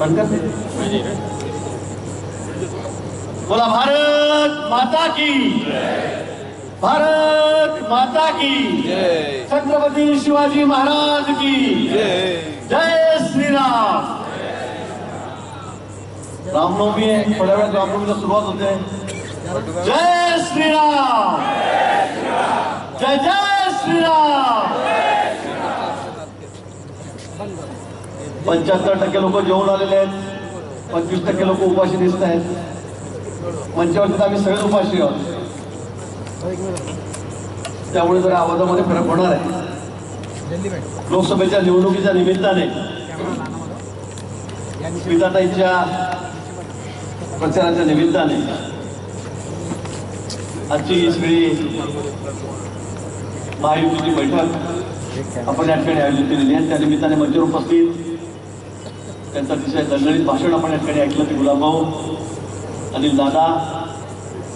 बनकर बोला भारत माता की भारत माता की छत्रपती शिवाजी महाराज की जय। जय श्रीराम। रामनवमी आहे थोड्या वेळात रामनवमीला सुरुवात होते. जय श्रीराम। जय जय श्रीराम। पंच्याहत्तर टक्के लोक जेवून आलेले आहेत. पंचवीस टक्के लोक उपाशी दिसत आहेत. मंचावरती आम्ही सगळे उपाशी आहोत. त्यामुळे जरा आवाजामध्ये फरक होणार आहे. लोकसभेच्या निवडणुकीच्या निमित्ताने विजाताईच्या प्रचाराच्या निमित्ताने आजची सगळी महायुतीची बैठक आपण या ठिकाणी आयोजित केलेली आहे. त्या निमित्ताने मंचावर उपस्थित त्यांचं अतिशय दणदणीत भाषण आपण या ठिकाणी ऐकलं ते गुलाबभाऊ अनिल दादा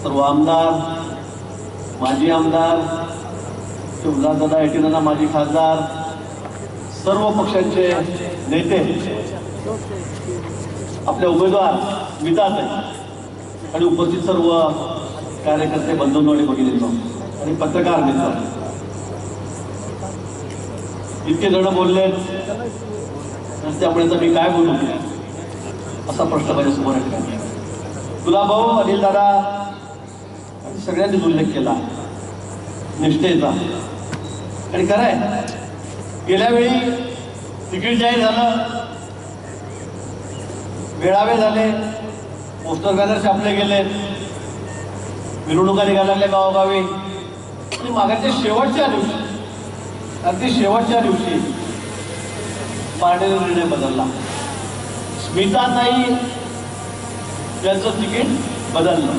सर्व आमदार माजी आमदार दादा एटीनाना माजी खासदार सर्व पक्षांचे नेते आपले उमेदवार वितात आणि उपस्थित सर्व कार्यकर्ते बंधूंनो आणि भगिनींनो आणि पत्रकार मित्र. इतके जण बोलले त्यामुळे तर मी काय बोलू? असा प्रश्न माझ्यासमोर तुला भाऊ अनिल दादा सगळ्यांनीच उल्लेख केला. निष्ठेचा. आणि खरंय गेल्या वेळी तिकीट जाहीर झालं. मेळावे झाले. पोस्टर बॅनर छापले गेले. मिरवणुका निघायला लागल्या गावोगावी. आणि मागाच्या शेवटच्या दिवशी अगदी शेवटच्या दिवशी पार्टीने निर्णय बदलला. स्मिता ताई यांचं तिकीट बदललं.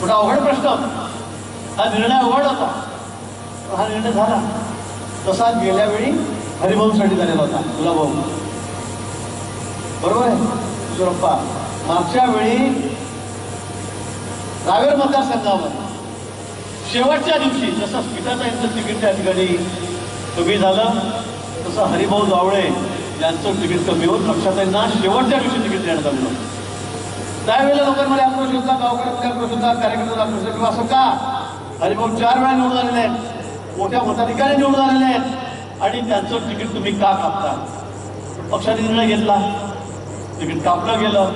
थोडा अवघड प्रश्न? होता हा निर्णय अवघड होता. पण हा निर्णय झाला. तसा गेल्या वेळी हरिभाऊसाठी झालेला होता तुला भाऊ. बरोबर आहे? सुरप्पा मागच्या वेळी रावेर मतदारसंघावर शेवटच्या दिवशी जसं स्मिताचा यांचं तिकीट त्या ठिकाणी कमी झालं तसं हरिभाऊ जावळे यांचं तिकीट कमी होत पक्षाताईंना शेवटच्या दिवशी तिकीट देण्यात आलेलं होतं. त्यावेळेला लोकांमध्ये आक्रोश होता गावकऱ्यांमध्ये आक्रोश होता कार्यकर्त्यांचा आक्रोश होता किंवा असं का? हरिभाऊ चार वेळा निवडून आलेले आहेत. मोठ्या मताधिकारी निवडून आलेले आहेत. आणि त्यांचं तिकीट तुम्ही का कापता? पक्षाने निर्णय घेतला. तिकीट कापलं गेलं.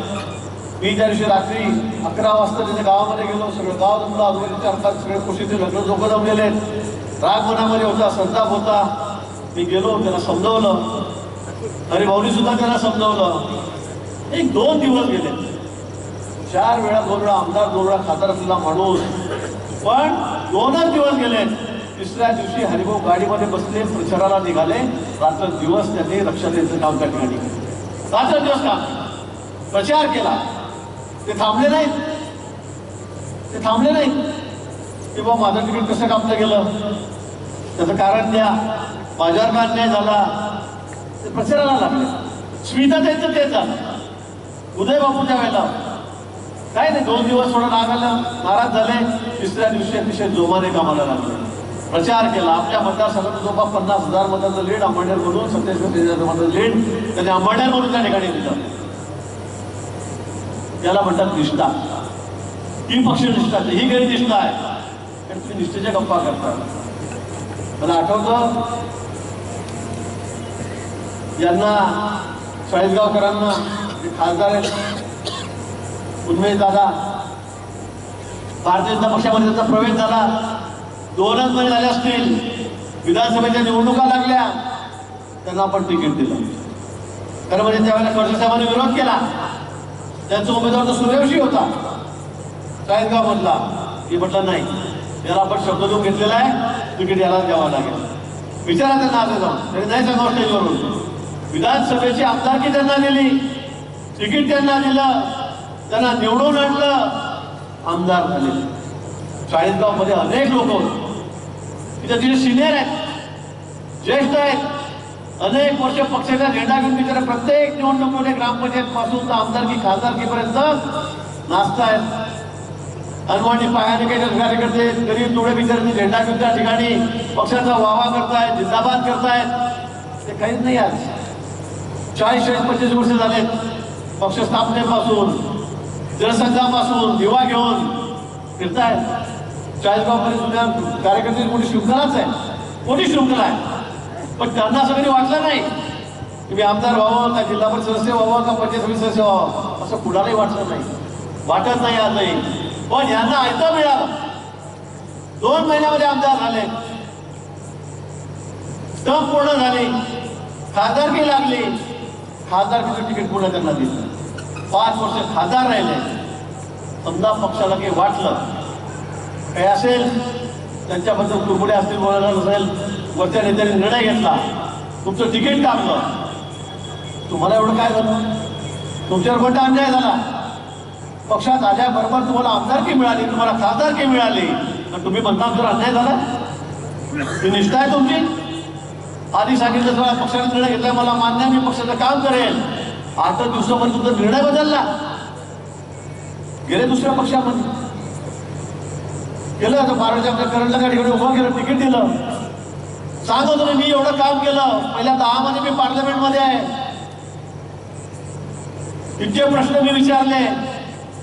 मी त्या दिवशी रात्री अकरा वाजता त्याच्या गावामध्ये गेलो. सगळं गाव जमलं. आजूबाजूच्या अर्थात सगळे खुशीचे लग्न लोक जमलेले आहेत. राग मनामध्ये होता संताप होता. मी गेलो त्याला समजावलं. अरे भाऊनी सुद्धा त्याला समजावलं. एक दोन दिवस गेले. चार वेळा दोन वेळा आमदार दोन वेळा खासदार असलेला माणूस. पण दोनच दिवस गेले. तिसऱ्या दिवशी हरिभाऊ गाडीमध्ये बसले प्रचाराला निघाले. रात्र दिवस त्यांनी रक्षातेचं काम त्या ठिकाणी रात्र दिवस काम प्रचार केला. ते थांबले नाहीत. ते थांबले नाहीत. की बाबा माझं तिकीट कसं कापलं गेलं? त्याचं कारण द्या. माझ्यावर अन्याय झाला. ते प्रचाराला लागले. स्मिता त्यांचं ते झालं उदय बापूच्या वेळेला. काय नाही दोन दिवस थोडं राग आलं. नाराज झाले. तिसऱ्या दिवशी अतिशय जोमाने कामाला लागले. प्रचार केला. आपल्या मतदारसंघात जवळपास पन्नास हजार मतांचं लीड अंबडनेर म्हणून सत्तेचाळीस हजार मतांचं लीड त्यांनी अंबडनेर म्हणून त्या ठिकाणी दिलं. याला म्हणतात निष्ठा. ही पक्षनिष्ठा ही गैरनिष्ठा आहे. तुम्ही निष्ठेच्या गप्पा करता. मला आठवतं यांना चाळीसगावकरांना जे खासदार आहेत दादा भारतीय जनता पक्षामध्ये त्यांचा प्रवेश झाला. दोनच महिने झाले असतील. विधानसभेच्या निवडणुका लागल्या. त्यांना आपण तिकीट दिलं. खरं म्हणजे त्यावेळेला खडसे साहेबांनी विरोध केला. त्यांचा उमेदवार तर सूर्यवंशी होता. चाळीसगाव मधला की म्हटलं नाही. याला आपण शब्द देऊन घेतलेला आहे. तिकीट याला द्यावा लागेल. विचारा त्यांना आता जाऊन. त्यांनी नाही सांगावं स्टेजवरून. विधानसभेची आमदारकी त्यांना दिली. तिकीट त्यांना दिलं. त्यांना निवडून आणलं. आमदार झाले. चाळीसगावमध्ये अनेक लोक होते. तिथे तिथे सिनियर आहेत ज्येष्ठ आहेत अनेक वर्ष पक्षाचा झेंडा घेऊन बिचारा प्रत्येक निवडणुकीमध्ये ग्रामपंचायत पासून तर आमदारकी खासदारकीपर्यंत नाचतायत अनवाणी पायाने काही कार्यकर्ते गरीब थोडे बिचारे झेंडा घेऊन त्या ठिकाणी पक्षाचा वावा करतायत जिंदाबाद करतायत. ते काहीच नाही आज. चाळीस चाळीस पंचवीस वर्ष झालेत पक्ष स्थापनेपासून जनसंघापासून दिवा घेऊन फिरताय. चाळीसगावमध्ये जुन्या कार्यकर्ते मोठी शृंखलाच आहे. मोठी शृंखला आहे? पण त्यांना असं कधी वाटलं नाही की मी आमदार व्हावं का जिल्हा परिषद सदस्य व्हावं का पंचायत समिती सदस्य व्हावं? असं कुणालाही वाटलं नाही. वाटत नाही आजही पण यांना आयता मिळालं. दोन महिन्यामध्ये आमदार झाले. टर्म पूर्ण झाली. खासदारकी लागली. खासदारकीचं तिकीट पुन्हा त्यांना दिलं. पाच वर्ष खासदार राहिले. समजा पक्षाला काही वाटलं काही असेल त्यांच्याबद्दल तुकडे असतील बोलायला नसेल वरच्या नेत्यांनी निर्णय घेतला तुमचं तिकीट कापलं तुम्हाला एवढं काय झालं? तुमच्यावर कोणता अन्याय झाला. पक्षात आल्याबरोबर तुम्हाला आमदारकी मिळाली तुम्हाला खासदारकी मिळाली. तर तुम्ही म्हणता जर अन्याय झाला? ही निष्ठा आहे तुमची? आधी सांगितलं तुम्हाला पक्षाने निर्णय घेतला मला मान्य मी पक्षाचं काम करेल. आठ दिवसामध्ये तुमचा निर्णय बदलला. गेले दुसऱ्या पक्षामध्ये. गेलं आता बाराच्या आपल्या करंटला गाडीकडे उभं केलं तिकीट दिलं. सांगत होतं मी एवढं काम केलं पहिल्या दहा मध्ये मी पार्लमेंटमध्ये आहे. इतके प्रश्न मी विचारले.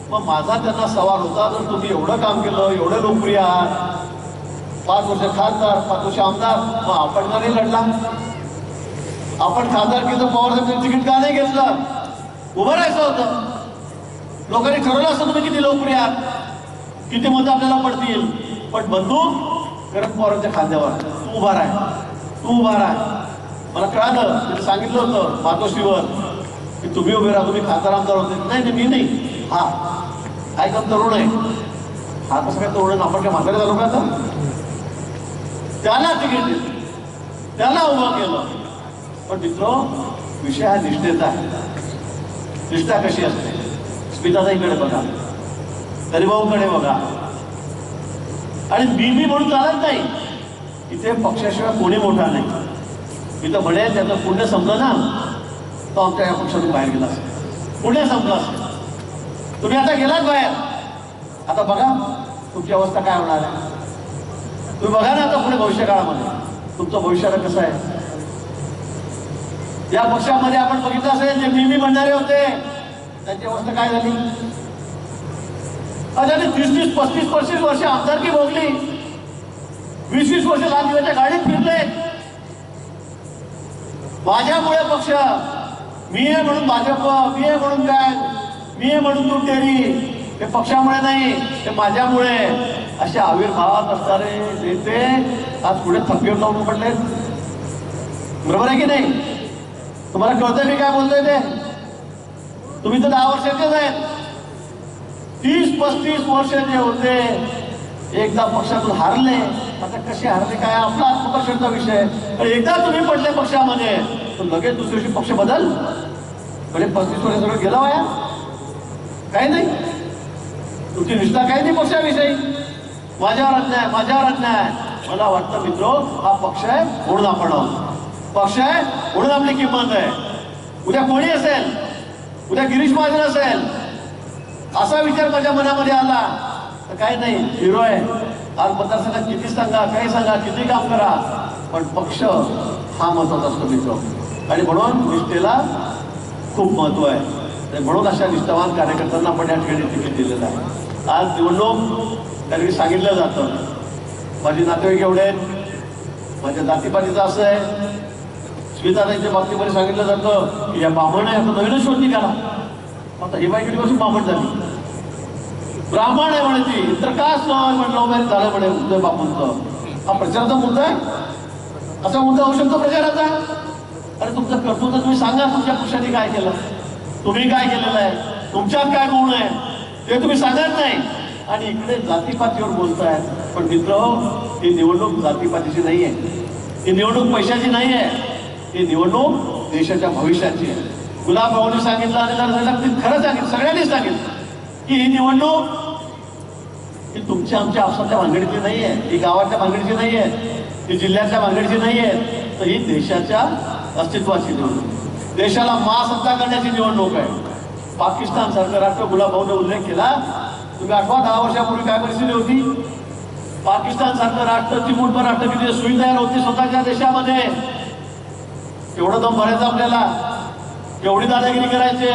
मग माझा त्यांना सवाल होता जर तुम्ही एवढं काम केलं एवढं लोकप्रिय आहात पाच वर्ष खासदार पाच वर्ष आमदार मग आपण का नाही लढला? आपण खासदार खासदारकीचं पवार साहेबांचं तिकीट का नाही घेतलं? उभं राहायचं होतं. लोकांनी ठरवलं असतं तुम्ही किती लोकप्रिय आहात. किती मतं आपल्याला पडतील. पण बंधू शरद पवारांच्या खांद्यावर. तू उभा राह. तू उभा राह. मला कळालं तिथे सांगितलं होतं मातोश्रीवर की तुम्ही उभे राहा तुम्ही खासदार आमदार होते. नाही नाही मी नाही. हा. काय काम तरुण आहे. हा कसं काय तरुण आहे? आपण काय म्हातारे झालो का आता? त्याला तिकीट दिलं. त्याला उभं केलं. पण मित्र विषय हा निष्ठेचा आहे. निष्ठा कशी असते? स्मिताताईकडे बघा. हरिभाऊकडे बघा. आणि मी मी म्हणून चालत नाही. इथे पक्षाशिवाय कोणी मोठा नाही. इथं म्हणे त्याचं पुण्य समजा ना. तो आमच्या या पक्षातून बाहेर गेला असेल. पुण्य संपलं असेल. तुम्ही आता गेलात बाहेर. आता बघा तुमची अवस्था काय होणार आहे? तुम्ही बघा ना आता पुढे भविष्य काळामध्ये. तुमचं भविष्याला कसं आहे? या पक्षामध्ये आपण बघितलं असेल जे मी मी म्हणणारे होते त्यांची अवस्था काय झाली? अरे तीस तीस पस्तीस पस्तीस वर्ष आमदारकी भोगली. वीस वीस वर्ष लाल दिवसाच्या गाडीत फिरले. माझ्यामुळे पक्ष मी आहे म्हणून भाजप मी आहे म्हणून काय? मी आहे म्हणून तू टेरी. हे पक्षामुळे नाही ते माझ्यामुळे. असे आविर्भावात असणारे नेते आज पुढे थप्पीवर लावून पडले बरोबर आहे की नाही? तुम्हाला कळतंय मी काय बोलतोय ते? तुम्ही तर दहा वर्षाचेच आहेत. तीस पस्तीस वर्ष जे होते. एकदा पक्षातून हारले. आता कसे हारले काय? आपला आत्मकर्षणचा विषय एकदा तुम्ही पडले पक्षामध्ये तर लगेच दुसऱ्या दिवशी पक्ष बदल. म्हणजे पस्तीस वर्ष सगळं गेला वाया. काही नाही. तुमची निष्ठा काही नाही पक्षाविषयी. माझ्यावर अन्याय माझ्यावर अन्याय मला वाटतं मित्र हा पक्ष आहे म्हणून आपण पक्ष आहे म्हणून आपली किंमत आहे. उद्या कोणी असेल? उद्या गिरीश महाजन असेल? असा विचार माझ्या मनामध्ये आला. तर काही नाही हिरो आहे. आज मतदारसंघात किती सांगा काही सांगा किती काम करा. पण पक्ष हा महत्त्वाचा असतो मित्र. आणि म्हणून निष्ठेला खूप महत्त्व आहे. म्हणून अशा निष्ठावान कार्यकर्त्यांना आपण या ठिकाणी तिकीट दिलेलं आहे. आज निवडणूक त्यांनी सांगितलं जातं. माझे नातेवाईक एवढे आहेत. माझ्या जातीपातीचं असं आहे. स्मिताताईच्या बाबतीमध्ये सांगितलं जातं की या बामण आहे आता नवीनच शोध निघाला. आता ही बाई कधीपासून बामण झाली? ब्राह्मण आहे म्हणे ती. तर का असं म्हणलं झालं म्हणे उदय बापूंचं हा प्रचाराचा मुद्दा आहे. असा मुद्दा होऊ शकतो प्रचाराचा? अरे तुमचं कर्तृत्व तुम्ही सांगा तुमच्या पक्षाने काय केलं? तुम्ही काय केलेलं आहे? तुमच्यात काय गुण आहे? ते तुम्ही सांगत नाही. आणि इकडे जातीपातीवर बोलताय पण मित्र हो, ही निवडणूक जातीपातीची नाही आहे ही निवडणूक पैशाची नाही आहे ही निवडणूक देशाच्या भविष्याची आहे. गुलाब सांगितलं आणि जर खरं सांगितलं सगळ्यांनी सांगितलं की ही निवडणूक ही तुमच्या आमच्या आपसातल्या भानगडीची नाही आहे ही गावातल्या भानगडीची नाही आहे ही जिल्ह्यातल्या भानगडीची नाही आहे तर ही देशाच्या अस्तित्वाची निवडणूक. देशाला महासत्ता करण्याची निवडणूक आहे. पाकिस्तान सारखं राष्ट्र गुलाबभाऊने उल्लेख केला. तुम्ही आठवा दहा वर्षापूर्वी काय परिस्थिती होती? पाकिस्तान सारखं राष्ट्र चिमूटभर राष्ट्र किती सुई तयार होती स्वतःच्या देशामध्ये? एवढं दम भरायचं आपल्याला. एवढी दादागिरी करायचे.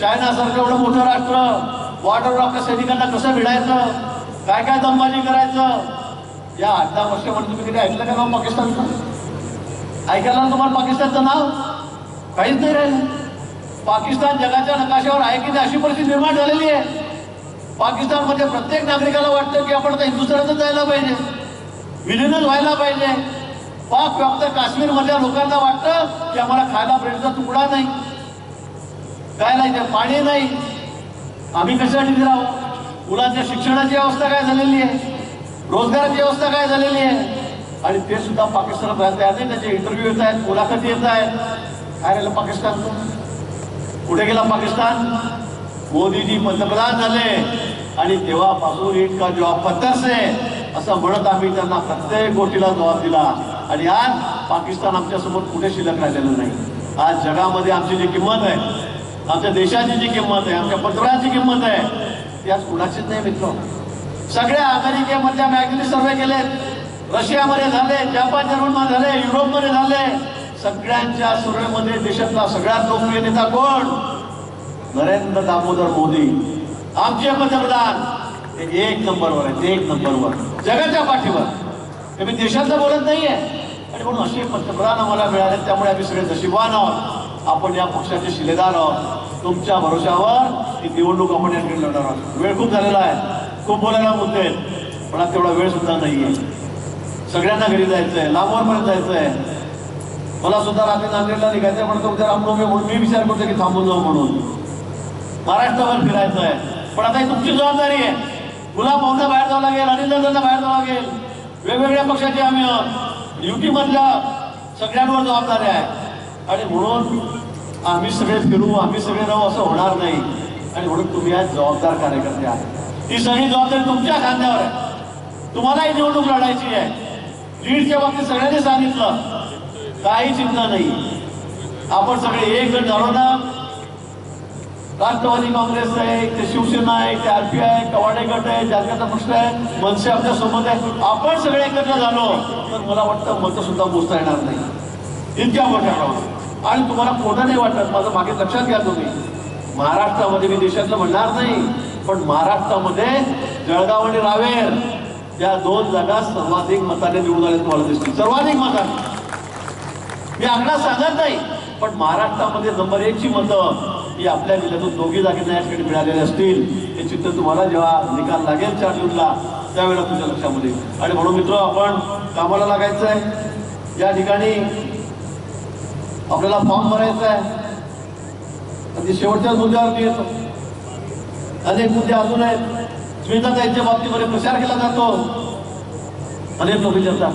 चायनासारखं एवढं मोठं राष्ट्र. बॉर्डरवर आपल्या सैनिकांना कसं भिडायचं? काय काय दमबाजी करायचं? या आठ दहा वर्षामध्ये तुम्ही कधी ऐकलं का नाव पाकिस्तानचं ऐकायला तुम्हाला पाकिस्तानचं नाव? काहीच नाही राहिलं. पाकिस्तान जगाच्या नकाशावर आहे की नाही अशी परिस्थिती निर्माण झालेली आहे. पाकिस्तानमध्ये प्रत्येक नागरिकाला वाटतं की आपण आता हिंदुस्थानातच जायला पाहिजे. विलीनच व्हायला पाहिजे. पाक व्याप्त काश्मीरमधल्या लोकांना वाटतं की आम्हाला खायला ब्रेडचा तुकडा नाही. काय नाही ते पाणी नाही. आम्ही कशासाठी राहू मुलांच्या शिक्षणाची अवस्था काय झालेली आहे? रोजगाराची अवस्था काय झालेली आहे? आणि ते सुद्धा पाकिस्तानात राहत आहे त्याचे इंटरव्ह्यू येत आहेत मुलाखती येत आहेत. काय राहिलं पाकिस्तानचं कुठे गेला पाकिस्तान. मोदीजी पंतप्रधान झाले आणि तेव्हापासून इतका जॉब पत्तर से असं म्हणत आम्ही त्यांना प्रत्येक गोष्टीला जबाब दिला. आणि आज पाकिस्तान आमच्यासमोर कुठे शिल्लक राहिलेलं नाही. आज जगामध्ये आमची जी किंमत आहे आमच्या देशाची जी किंमत आहे आमच्या पंतप्रधानाची किंमत आहे ती आज कुणाचीच नाही मित्र. सगळ्या अमेरिकेमधल्या मॅगझिन सर्वे केले रशियामध्ये झाले जपान जर्मनमध्ये झाले युरोपमध्ये झाले. सगळ्यांच्या सुरळमध्ये देशातला सगळ्यात लोकप्रिय नेता कोण? नरेंद्र दामोदर मोदी. आमचे पंतप्रधान. ते एक नंबरवर आहेत एक नंबरवर. जगाच्या पाठीवर. हे मी देशातलं बोलत नाहीये. आणि म्हणून असे पंतप्रधान आम्हाला मिळाले त्यामुळे आम्ही सगळे नशिबान आहोत. आपण या पक्षाचे शिलेदार आहोत. तुमच्या भरोशावर ही निवडणूक आपण या ठिकाणी लढणार आहोत. वेळ खूप झालेला आहे. खूप बोलायला मुद्दे आहेत. पण तेवढा वेळ सुद्धा नाहीये. सगळ्यांना घरी जायचंय लांबवरपर्यंत जायचंय. मला सुद्धा रात्री नांदेडला निघायचं निघायचंय म्हणतो उद्या रामनवमी म्हणून मी विचार करतो की थांबून जाऊ म्हणून. महाराष्ट्रावर फिरायचं आहे. पण आता ही तुमची जबाबदारी आहे. गुलाब भाऊंना बाहेर जावं लागेल अनिल दादांना बाहेर जावं लागेल. वेगवेगळ्या पक्षाचे आम्ही आहोत युटी मधल्या सगळ्यांवर जबाबदारी आहे आणि म्हणून आम्ही सगळे फिरू आम्ही सगळे राहू असं होणार नाही. आणि म्हणून तुम्ही आज जबाबदार कार्यकर्ते आहात. ही सगळी जबाबदारी तुमच्या खांद्यावर आहे. तुम्हालाही निवडणूक लढायची आहे. लीडच्या बाबतीत सगळ्यांनी सांगितलं. काही चिंता नाही. आपण सगळे एक जण झालो ना राष्ट्रवादी काँग्रेस आहे ते शिवसेना आहे ते आरपीआय आहे कवाडे गट आहे जालक्याचा प्रश्न आहे मनसे आपल्यासोबत आहे. आपण सगळे एकत्र झालो तर मला वाटतं मतं सुद्धा मोजता येणार नाही. इतक्या मोठ्या आणि तुम्हाला खोटं नाही वाटत माझं मागे लक्षात घ्या तुम्ही. महाराष्ट्रामध्ये मी देशातलं म्हणणार नाही पण महाराष्ट्रामध्ये जळगाव आणि रावेर या दोन जागा सर्वाधिक मताने निवडून आले तुम्हाला दिसतील. सर्वाधिक मताने. मी आकडा सांगत नाही पण महाराष्ट्रामध्ये नंबर एकची मतं ही आपल्या जिल्ह्यातून दोघी जागी या ठिकाणी मिळालेले असतील हे चित्र तुम्हाला जेव्हा निकाल लागेल चार जूनला त्यावेळेला तुमच्या लक्षामध्ये आणि म्हणून मित्र आपण कामाला लागायचं आहे या ठिकाणी आपल्याला फॉर्म भरायचा आहे आणि शेवटच्याच मुद्द्यावरती येतो. अनेक मुद्दे अजून आहेत. स्मिताताईंच्या बाबतीमध्ये प्रचार केला जातो. अनेक लोक विचारतात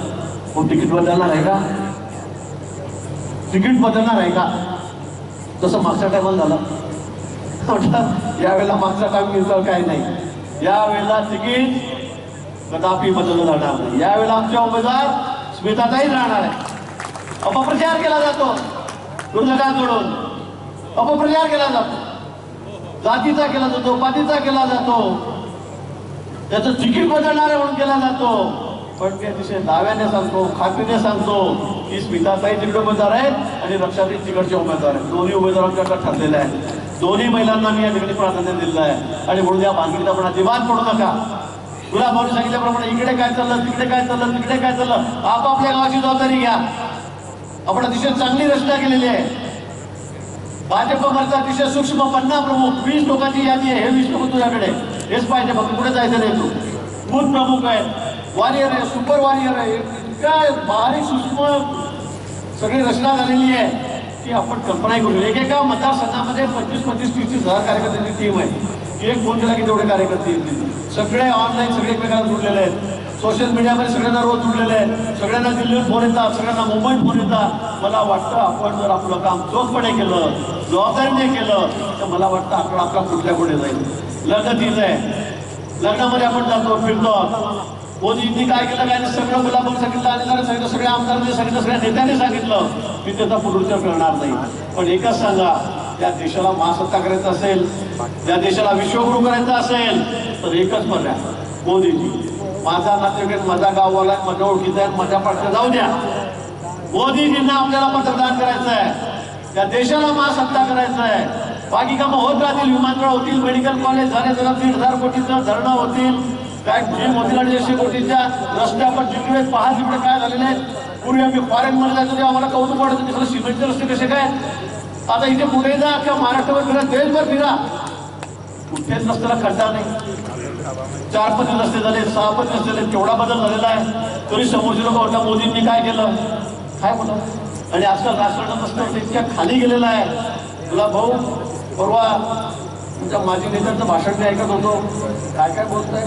कोण तिकीटवर जाणार आहे का? तिकीट बदलणार आहे का? जसं मागच्या टायमाला झालं. म्हटलं यावेळेला मागचा टाइम मिळतं काय नाही. यावेळेला तिकीट कदापि बदललं जाणार नाही. यावेळेला आमच्या उमेदवार स्मिताचाही राहणार आहे अपप्रचार केला जातो. दुर्लकांकडून अपप्रचार केला जातो. जातीचा केला जातो पातीचा केला जातो. त्याचं तिकीट बदलणार आहे म्हणून केला जातो. पण ते अतिशय दाव्याने सांगतो खात्रीने सांगतो. की स्मिताताई तिकडे उमेदवार आहेत आणि रक्षाताई तिकडचे उमेदवार आहेत. दोन्ही उमेदवारांकडे ठरलेले आहेत. दोन्ही महिलांना मी या ठिकाणी प्राधान्य दिलेलं आहे. आणि म्हणून या भानगडीत पण अजिबात पडू नका. तुला भाऊ सांगितल्याप्रमाणे इकडे काय चाललं तिकडे काय चाललं तिकडे काय चाललं आपापल्या गावाची जबाबदारी घ्या. आपण अतिशय चांगली रचना केलेली आहे. भाजपमध्ये अतिशय सूक्ष्म पन्नास प्रमुख वीस लोकांची यादी आहे. हे वीस लोक तुझ्याकडे हेच पाहिजे फक्त कुठे जायचं नाही तू. बूथ प्रमुख आहेत. वॉरियर आहे सुपर वॉरियर आहे. इतक्या बारीक सूक्ष्म सगळी रचना झालेली आहे की आपण कल्पनाही करू एकेका मतदारसंघामध्ये पंचवीस पंचवीस तीस तीस हजार कार्यकर्त्यांची टीम आहे. एक फोन केला की तेवढे कार्यकर्ते येतील. सगळे ऑनलाईन सगळे एकमेकांना जुडलेले आहेत. सोशल मीडियामध्ये सगळ्यांना रोज जुडलेले आहेत. सगळ्यांना दिल्लीवर फोन येतात सगळ्यांना मुंबईत फोन येतात. मला वाटतं आपण जर आपलं काम चोखपणे केलं जबाबदारीने केलं तर मला वाटतं आपला आपला कुठल्या पुढे जाईल. लग्न तीच आहे. लग्नामध्ये आपण जातो फिरतो. मोदींनी काय केलं काय सगळं मुलांना सांगितलं आणि सांगितलं सगळ्या आमदारांनी म्हणजे सांगितलं सगळ्या नेत्यांनी सांगितलं मी त्याचा पुनरुच्चार करणार नाही. पण एकच सांगा त्या देशाला महासत्ता करायचं असेल त्या देशाला विश्वगुरु करायचं असेल तर एकच पर्याय मोदीजी माझा नातेवाईक माझा गाववाला आहे, माझ्या ओळखीचा आहे माझ्या पाठच्या जाऊ द्या. मोदीजींना आपल्याला पंतप्रधान करायचं आहे. त्या देशाला महासत्ता करायचं आहे. बाकी कामं होत राहतील विमानतळ होतील मेडिकल कॉलेज झाले जरा दीड हजार कोटीचं धरणं होतील. काय जिम होतील अशी गोष्टीच्या रस्त्यावर आपण जिकडे पहा तिकडे काय झालेले आहे. पूर्वी आम्ही फॉरेन मध्ये जायचो तेव्हा आम्हाला कौतुक वाटायचं तिकडे सिमेंटचे रस्ते कसे काय आता इथे पुढे जा किंवा महाराष्ट्रावर फिरा देशभर फिरा. कुठेच रस्त्याला खड्डा नाही. चार पती रस्ते झाले सहा पती रस्ते झाले केवढा बदल झालेला आहे. तरी समोरचे लोक म्हणतात मोदींनी काय केलं? काय म्हणत आणि आजकाल राजकारणात रस्ते इतक्या खाली गेलेला आहे. तुला भाऊ परवा तुमच्या माजी नेत्यांचं भाषण मी ऐकत होतो. काय काय बोलताय?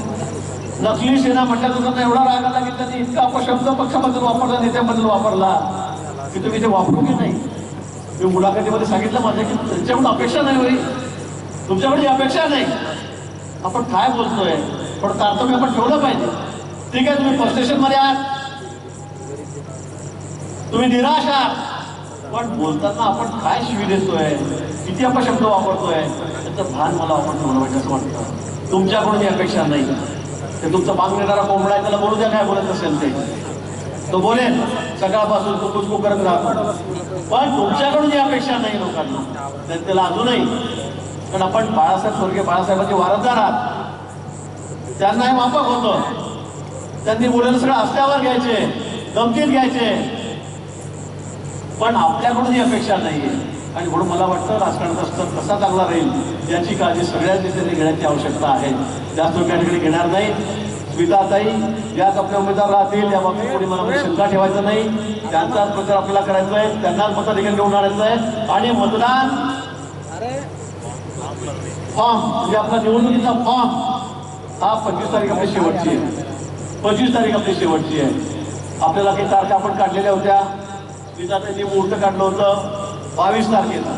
नकली सेना म्हटल्याचं त्यांना एवढा राग आला की त्यांनी इतका अपशब्द पक्षाबद्दल वापरला नेत्याबद्दल वापरला की तुम्ही ते वापरू की नाही? मी मुलाखतीमध्ये सांगितलं माझ्या की त्यांच्याकडून अपेक्षा नाही होई. तुमच्याकडे ही अपेक्षा नाही. आपण काय बोलतोय? पण तारतम्य आपण ठेवलं पाहिजे. ठीक आहे तुम्ही फर्स्ट स्टेशनमध्ये आहात. तुम्ही निराश आहात. पण बोलताना आपण काय शिवी देतोय? किती आपण शब्द वापरतोय? त्याचं भान मला आपण ठेवलं पाहिजे असं वाटतं. तुमच्याकडून ही अपेक्षा नाही. ते तुमचं मागून येणारा कोंबडा आहे त्याला बोलू द्या काय बोलत असेल ते. तो बोलेल सकाळपासून तो कुचकू करत राहतो. पण तुमच्याकडून ही अपेक्षा नाही लोकांना. त्याला अजूनही पण आपण बाळासाहेब स्वर्गीय बाळासाहेबांचे वारसदार आहात. त्यांना हे माफक होतं. त्यांनी बोलायला सगळं अस्त्यावर घ्यायचे धमकीत घ्यायचे. पण आपल्याकडून ही अपेक्षा नाही आहे आणि म्हणून मला वाटतं राजकारणाचा स्तर कसा चांगला राहील याची काळजी सगळ्याच नेत्यांनी घेण्याची आवश्यकता आहे. जास्त लोकांकडे ठिकाणी घेणार नाही स्मिताताई याच आपल्या उमेदवार राहतील या बाबतीत कोणी मला शंका ठेवायचं नाही. त्यांचाच प्रचार आपल्याला करायचा आहे त्यांनाच मताधिकार घेऊन आणायचं आहे. आणि मतदान फॉर्म म्हणजे आपला निवडणुकीचा फॉर्म हा पंचवीस तारीख आपली शेवटची आहे. पंचवीस तारीख आपली शेवटची आहे. आपल्याला काही तारखा आपण काढलेल्या होत्या. तिचा त्यांनी मुहूर्त काढलं होतं बावीस तारखेला.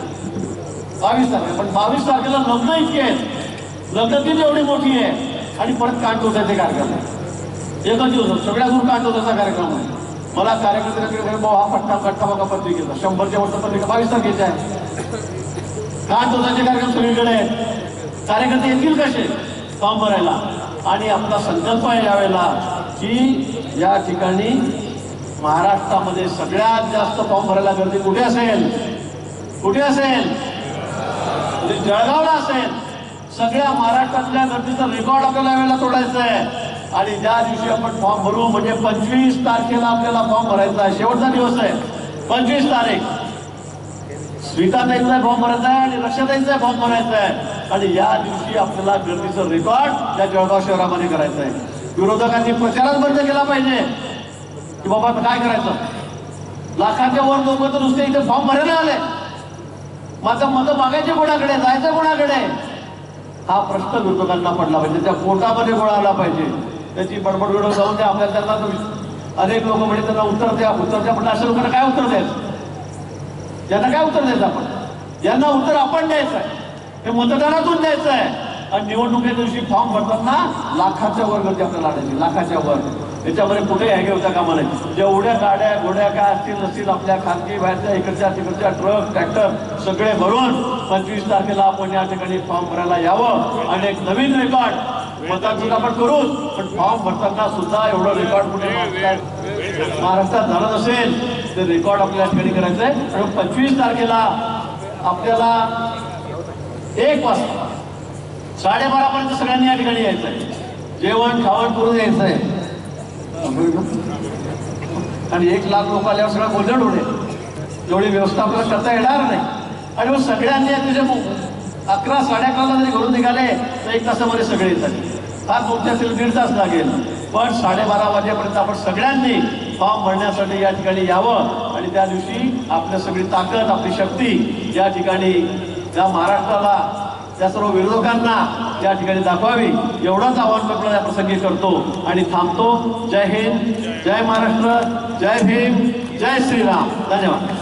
बावीस तारखेला. पण बावीस तारखेला लग्न इतके आहेत. लग्न ती एवढी मोठी आहे. आणि परत कांड होत्याचे कार्यक्रम आहे एकच दिवस सगळ्या दूर कांड होत्याचा कार्यक्रम आहे. मला कार्यकर्त्याकडे भाऊ हा पट्टा पट्टा बघा पत्रिकेचा. शंभरच्या वर्षपत्रिका बावीस तारखेच्या आहे कान होताचे कार्यक्रम सगळीकडे आहेत. कार्यकर्ते येतील कसे? फॉर्म भरायला. आणि आपला संकल्प आहे यावेळेला की या ठिकाणी महाराष्ट्रामध्ये सगळ्यात जास्त फॉर्म भरायला गर्दी कुठे असेल? कुठे असेल? म्हणजे जळगावला असेल. सगळ्या महाराष्ट्रातल्या गर्दीचं रेकॉर्ड आपल्याला वेळेला तोडायचं आहे. आणि ज्या दिवशी आपण फॉर्म भरू म्हणजे पंचवीस तारखेला आपल्याला फॉर्म भरायचा आहे. शेवटचा दिवस आहे. पंचवीस तारीख. स्मिताताईंचा फॉर्म भरायचा आहे आणि रक्षाताईंचा फॉर्म भरायचा आहे. आणि या दिवशी आपल्याला गर्दीचं रेकॉर्ड या जळगाव शहरामध्ये करायचं आहे. विरोधकांनी प्रचारात बंद केला पाहिजे. की बाबा आता काय करायचं? लाखाच्या वर लोक तर नुसते इथे फॉर्म भरायला आले. माझं मतं मागायचे कोणाकडे? जायचं कोणाकडे? हा प्रश्न विरोधकांना पडला पाहिजे. त्या पोटामध्ये गोळा आला पाहिजे. त्याची बडबड जाऊन द्या. आपल्याला त्यांना अनेक लोक म्हणजे त्यांना उत्तर द्या. उत्तर द्या. पण अशा लोकांना काय उत्तर द्यायचं? यांना काय उत्तर द्यायचं आपण? यांना उत्तर आपण द्यायचं आहे. हे मतदानातून द्यायचं आहे. आणि निवडणुकीच्या दिवशी फॉर्म भरताना लाखाच्या वर गर्दी आपल्याला आणायची. लाखाच्या वर. याच्यामध्ये कुठे हे होता कामा नाही जेवढ्या गाड्या घोड्या काय असतील नसतील आपल्या खाजगी बाहेरच्या इकडच्या तिकडच्या ट्रक ट्रॅक्टर सगळे भरून पंचवीस तारखेला आपण या ठिकाणी फॉर्म भरायला यावं. आणि एक नवीन रेकॉर्ड मतदान आपण करू पण फॉर्म भरताना सुद्धा एवढं रेकॉर्ड कुठे महाराष्ट्रात झालं नसेल ते रेकॉर्ड आपल्या ठिकाणी करायचं आहे आणि पंचवीस तारखेला आपल्याला एक वाजता साडेबारापर्यंत सगळ्यांनी या ठिकाणी यायचं आहे जेवण खावण करून यायचं आहे आणि एक लाख लोक आल्यावर सगळं गोंधळ होणे एवढी व्यवस्था आपल्याला करता येणार नाही. आणि मग सगळ्यांनी तुझे अकरा साडे अकराला जरी घरून निघाले तर एक तासामध्ये सगळे झाले फार तुमच्या दीड तास लागेल. पण साडेबारा वाजेपर्यंत आपण सगळ्यांनी फॉर्म भरण्यासाठी या ठिकाणी यावं. आणि त्या दिवशी आपल्या सगळी ताकद आपली शक्ती या ठिकाणी या महाराष्ट्राला त्या सर्व विरोधकांना या ठिकाणी दाखवावी. एवढंच आवाहन आपल्याला या प्रसंगी करतो. आणि थांबतो. जय हिंद. जय महाराष्ट्र. जय भीम. जय श्रीराम. धन्यवाद.